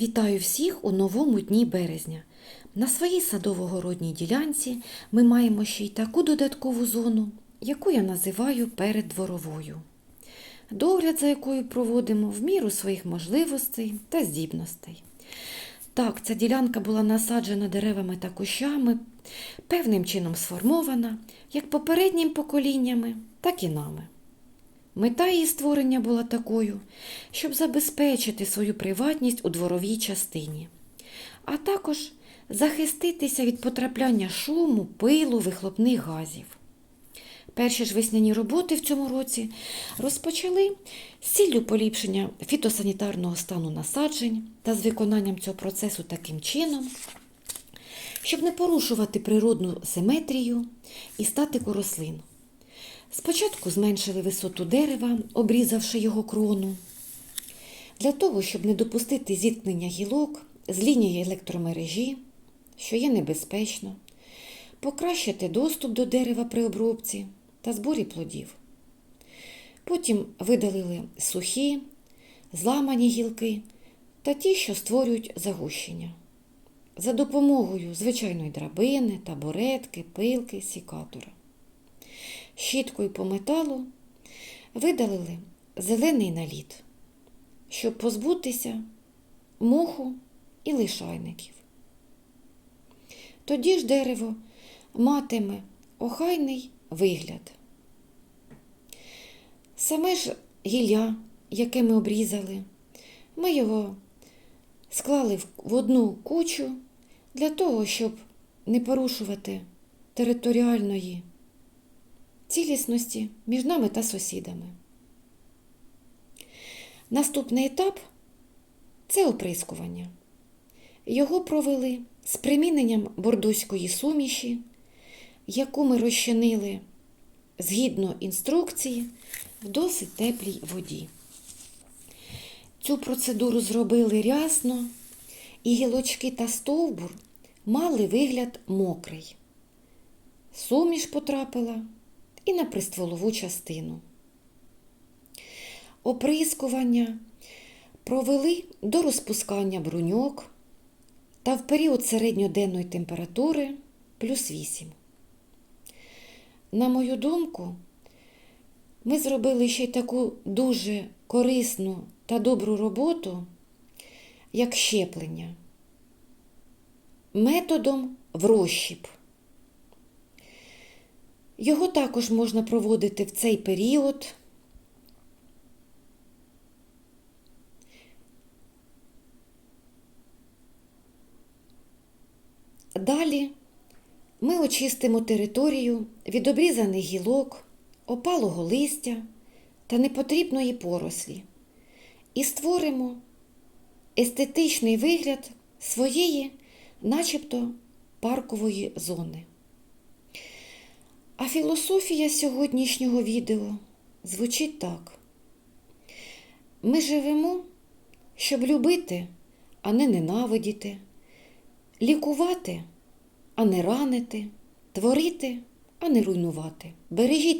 Вітаю всіх у новому дні березня. На своїй садово-городній ділянці ми маємо ще й таку додаткову зону, яку я називаю переддворовою. Догляд за якою проводимо в міру своїх можливостей та здібностей. Так, ця ділянка була насаджена деревами та кущами, певним чином сформована як попередніми поколіннями, так і нами. Мета її створення була такою, щоб забезпечити свою приватність у дворовій частині, а також захиститися від потрапляння шуму, пилу, вихлопних газів. Перші ж весняні роботи в цьому році розпочали з ціллю поліпшення фітосанітарного стану насаджень та з виконанням цього процесу таким чином, щоб не порушувати природну симетрію і статику рослин. Спочатку зменшили висоту дерева, обрізавши його крону, для того, щоб не допустити зіткнення гілок з лінії електромережі, що є небезпечно, покращити доступ до дерева при обробці та зборі плодів. Потім видалили сухі, зламані гілки та ті, що створюють загущення. За допомогою звичайної драбини, табуретки, пилки, сікатора щіткою по металу видалили зелений наліт, щоб позбутися моху і лишайників. Тоді ж дерево матиме охайний вигляд. Саме ж гілля, яке ми обрізали, ми його склали в одну кучу для того, щоб не порушувати територіальної цілісності між нами та сусідами. Наступний етап це оприскування. Його провели з приміненням бордоської суміші, яку ми розчинили згідно інструкції в досить теплій воді. Цю процедуру зробили рясно, і гілочки та стовбур мали вигляд мокрий. Суміш потрапила і на пристволову частину. Оприскування провели до розпускання бруньок та в період середньоденної температури плюс 8. На мою думку, ми зробили ще й таку дуже корисну та добру роботу, як щеплення, методом в розщіп. Його також можна проводити в цей період. Далі ми очистимо територію від обрізаних гілок, опалого листя та непотрібної порослі і створимо естетичний вигляд своєї, начебто, паркової зони. А філософія сьогоднішнього відео звучить так. Ми живемо, щоб любити, а не ненавидіти, лікувати, а не ранити, творити, а не руйнувати. Бережіть